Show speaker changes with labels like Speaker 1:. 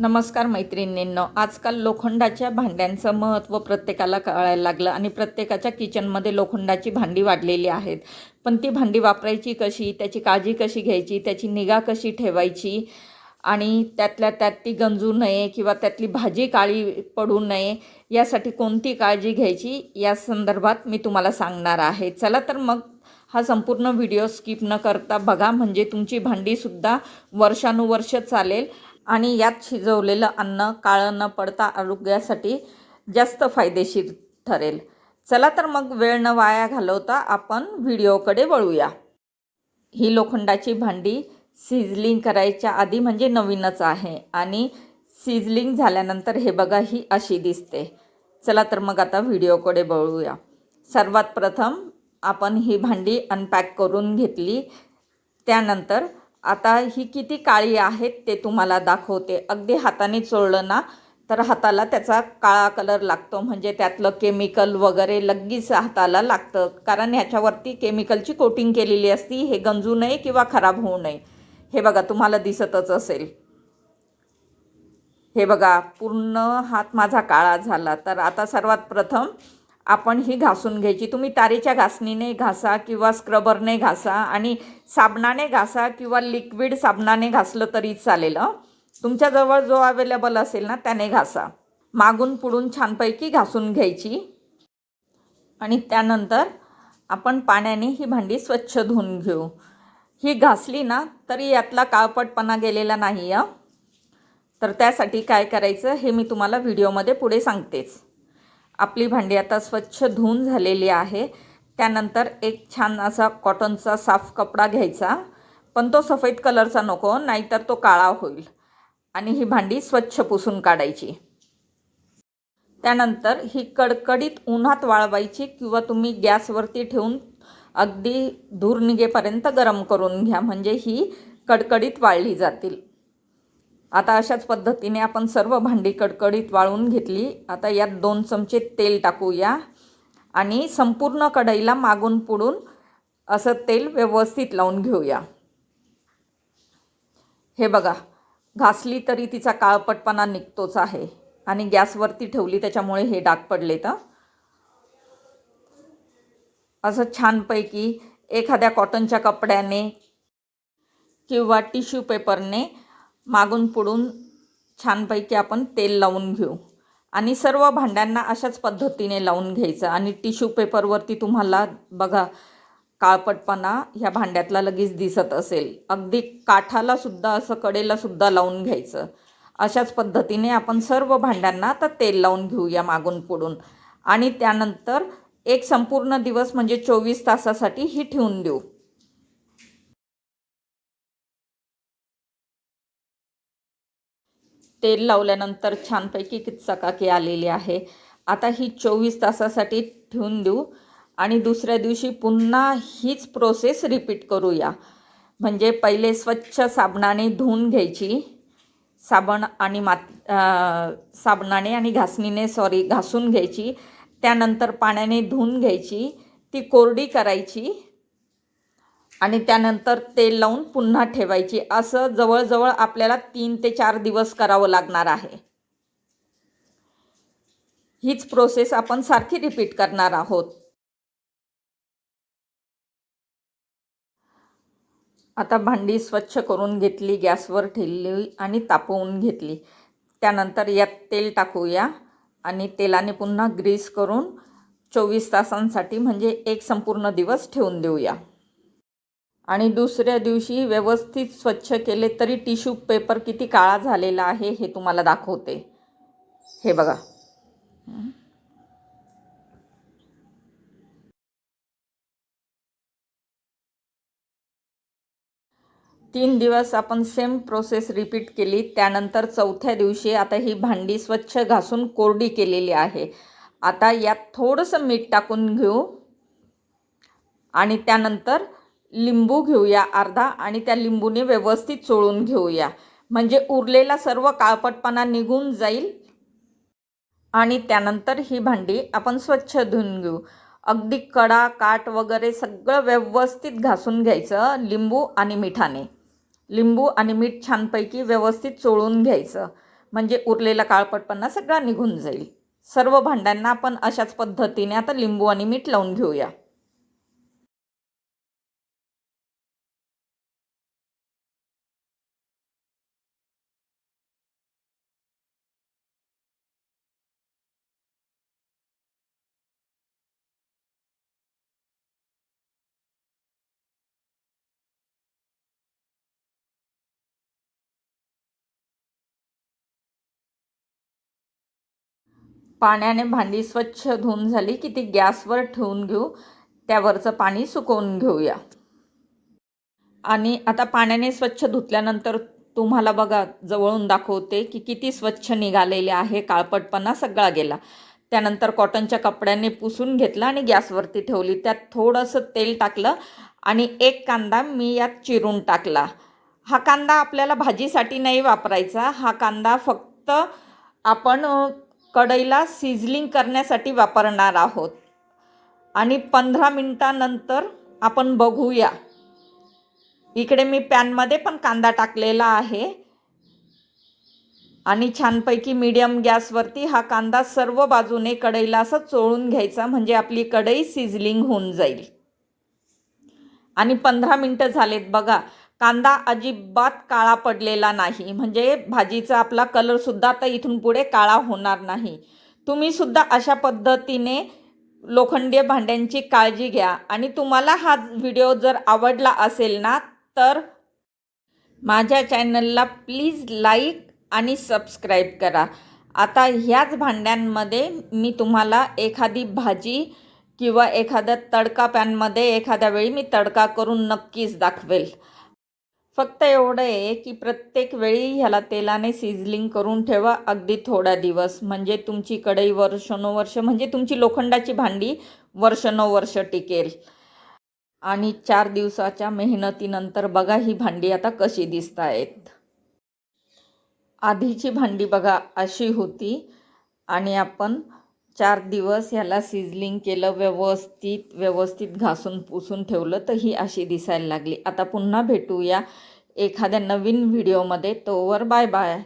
Speaker 1: नमस्कार मैत्रिणींनो. आजकाल लोखंडाच्या भांड्यांचं महत्त्व प्रत्येकाला कळायला लागलं आणि प्रत्येकाच्या किचनमध्ये लोखंडाची भांडी वाढलेली आहेत. पण ती भांडी वापरायची कशी त्याची काळजी कशी घ्यायची त्याची निगा कशी ठेवायची आणि त्यातल्या त्यात ती गंजू नये किंवा त्यातली भाजी काळी पडू नये यासाठी कोणती काळजी घ्यायची या संदर्भात मी तुम्हाला सांगणार आहे. चला तर मग हा संपूर्ण व्हिडिओ स्किप न करता बघा. म्हणजे तुमची भांडीसुद्धा वर्षानुवर्ष चालेल. आणि यात शिजवलेलं अन्न काळं न पडता आरोग्यासाठी जास्त फायदेशीर ठरेल. चला तर मग वेळ न वाया घालवता आपण व्हिडिओकडे वळूया. ही लोखंडाची भांडी सिझलिंग करायच्या आधी म्हणजे नवीनच आहे आणि सिझलिंग झाल्यानंतर हे बघा ही अशी दिसते. चला तर मग आता व्हिडिओकडे वळूया. सर्वात प्रथम आपण ही भांडी अनपॅक करून घेतली. त्यानंतर आता ही किती काळी आहेत ते तुम्हाला दाखवते. अगदी हाताने चोळलं ना तर हाताला त्याचा काळा कलर लागतो. म्हणजे त्यातलं केमिकल वगैरे लगेच हाताला लागतं. कारण ह्याच्यावरती केमिकलची कोटिंग केलेली असती. हे गंजू नये किंवा खराब होऊ नये. हे बघा तुम्हाला दिसतच असेल. हे बघा पूर्ण हात माझा काळा झाला. तर आता सर्वात प्रथम आपण ही घासून घ्यायची. तुम्ही तारेच्या घासणीने घासा किंवा स्क्रबरने घासा आणि साबणाने घासा किंवा लिक्विड साबणाने घासलं तरी चालेल तुमच्याजवळ जो अवेलेबल असेल ना त्याने घासा. मागून पुढून छानपैकी घासून घ्यायची. आणि त्यानंतर आपण पाण्याने ही भांडी स्वच्छ धुवून घेऊ. ही घासली ना तरी यातला काळपटपणा गेलेला नाही आहे तर त्यासाठी काय करायचं हे मी तुम्हाला व्हिडिओमध्ये पुढे सांगतेच. आपली भांडी आता स्वच्छ धुवून झालेली आहे. त्यानंतर एक छान असा कॉटनचा साफ कपडा घ्यायचा. पण तो सफेद कलरचा नको नाहीतर तो काळा होईल. आणि ही भांडी स्वच्छ पुसून काढायची. त्यानंतर ही कडकडीत उन्हात वाळवायची किंवा तुम्ही गॅसवरती ठेवून अगदी धूर निघेपर्यंत गरम करून घ्या. म्हणजे ही कडकडीत वाळली जातील. आता अशाच पद्धतीने आपण सर्व भांडी कडकडीत वाळून घेतली. आता यात दोन चमचे तेल टाकूया. आणि संपूर्ण कढईला मागून पुढून असं तेल व्यवस्थित लावून घेऊया. हे बघा घासली तरी तिचा काळपटपणा निघतोच आहे. आणि गॅसवरती ठेवली त्याच्यामुळे हे डाग पडले तर असं छानपैकी एखाद्या कॉटनच्या कपड्याने किंवा टिश्यू पेपरने मागून पुढून छानपैकी आपण तेल लावून घेऊ. आणि सर्व भांड्यांना अशाच पद्धतीने लावून घ्यायचं. आणि टिश्यू पेपरवरती तुम्हाला बघा काळपटपणा ह्या भांड्यातला लगेच दिसत असेल. अगदी काठाला सुद्धा असं कडेला सुद्धा लावून घ्यायचं. अशाच पद्धतीने आपण सर्व भांड्यांना आता तेल लावून घेऊया मागून पुढून. आणि त्यानंतर एक संपूर्ण दिवस म्हणजे चोवीस तासासाठी ही ठेवून देऊ. तेल लावल्यानंतर छानपैकी चकाकी आलेली आहे. आता ही चोवीस तासासाठी ठेवून देऊ आणि दुसऱ्या दिवशी पुन्हा हीच प्रोसेस रिपीट करूया. म्हणजे पहिले स्वच्छ साबणाने धुवून घ्यायची. साबण आणि मात साबणाने आणि घासणीने सॉरी घासून घ्यायची. त्यानंतर पाण्याने धुवून घ्यायची. ती कोरडी करायची. आणि त्यानंतर तेल लावून पुन्हा ठेवायची. असं जवळजवळ आपल्याला तीन ते चार दिवस करावं लागणार आहे. हीच प्रोसेस आपण सारखी रिपीट करणार आहोत. आता भांडी स्वच्छ करून घेतली गॅसवर ठेवली आणि तापवून घेतली. त्यानंतर यात तेल टाकूया आणि तेलाने पुन्हा ग्रीस करून चोवीस तासांसाठी म्हणजे एक संपूर्ण दिवस ठेवून देऊया. आणि दुसऱ्या दिवशी व्यवस्थित स्वच्छ केले तरी टिश्यू पेपर किती काळा झालेला आहे हे तुम्हाला दाखवते. हे बघा. तीन दिवस आपण सेम प्रोसेस रिपीट केली. त्यानंतर चौथ्या दिवशी आता ही भांडी स्वच्छ घासून कोरडी केलेली आहे. आता यात थोडंसं मीठ टाकून घेऊ. आणि त्यानंतर लिंबू घेऊया अर्धा आणि त्या लिंबूने व्यवस्थित चोळून घेऊया. म्हणजे उरलेला सर्व काळपटपणा निघून जाईल. आणि त्यानंतर ही भांडी आपण स्वच्छ धुवून घेऊ. अगदी कडा काट वगैरे सगळं व्यवस्थित घासून घ्यायचं लिंबू आणि मिठाने. लिंबू आणि मीठ छानपैकी व्यवस्थित चोळून घ्यायचं. म्हणजे उरलेला काळपटपणा सगळा निघून जाईल. सर्व भांड्यांना आपण अशाच पद्धतीने आता लिंबू आणि मीठ लावून घेऊया. पाण्याने भांडी स्वच्छ धुवून झाली की ती गॅसवर ठेवून घेऊ त्यावरचं पाणी सुकवून घेऊया. आणि आता पाण्याने स्वच्छ धुतल्यानंतर तुम्हाला बघा जवळून दाखवते की किती स्वच्छ निघालेले आहे काळपटपणा सगळा गेला. त्यानंतर कॉटनच्या कपड्याने पुसून घेतलं आणि गॅसवरती ठेवली. त्यात थोडंसं तेल टाकलं आणि एक कांदा मी यात चिरून टाकला. हा कांदा आपल्याला भाजीसाठी नाही वापरायचा. हा कांदा फक्त आपण कढईला सिझलिंग करण्यासाठी वापरणार आहोत. आणि पंधरा मिनटानंतर आपण बघूया. इकडे मी पॅनमध्ये पण कांदा टाकलेला आहे. आणि छानपैकी मीडियम गॅसवरती हा कांदा सर्व बाजूने कढईला असं चोळून घ्यायचा म्हणजे आपली कढई सिझलिंग होऊन जाईल. आणि पंधरा मिनटं झालेत बघा. कांदा अजिबात काळा पडलेला नाही. म्हणजे भाजीचा आपला कलरसुद्धा आता इथून पुढे काळा होणार नाही. तुम्हीसुद्धा अशा पद्धतीने लोखंडी भांड्यांची काळजी घ्या. आणि तुम्हाला हा व्हिडिओ जर आवडला असेल ना तर माझ्या चॅनलला प्लीज लाईक आणि सबस्क्राईब करा. आता ह्याच भांड्यांमध्ये मी तुम्हाला एखादी भाजी किंवा एखाद्या तडका पॅनमध्ये एखाद्या वेळी मी तडका करून नक्कीच दाखवेल. फक्त एवढं आहे की प्रत्येक वेळी ह्याला तेलाने सिझलिंग करून ठेवा अगदी थोडा दिवस. म्हणजे तुमची कढई वर्षानुवर्ष म्हणजे तुमची लोखंडाची भांडी वर्षानुवर्ष टिकेल. आणि चार दिवसाच्या मेहनतीनंतर बघा ही भांडी आता कशी दिसत आहेत आधीची भांडी बघा अशी होती. आणि आपण चार दिवस ह्याला सिझलिंग केलं व्यवस्थित व्यवस्थित घासून पुसून ठेवलं तर ही अशी दिसायला लागली. आता पुन्हा भेटूया एखाद्या नवीन व्हिडिओमध्ये तोवर बाय बाय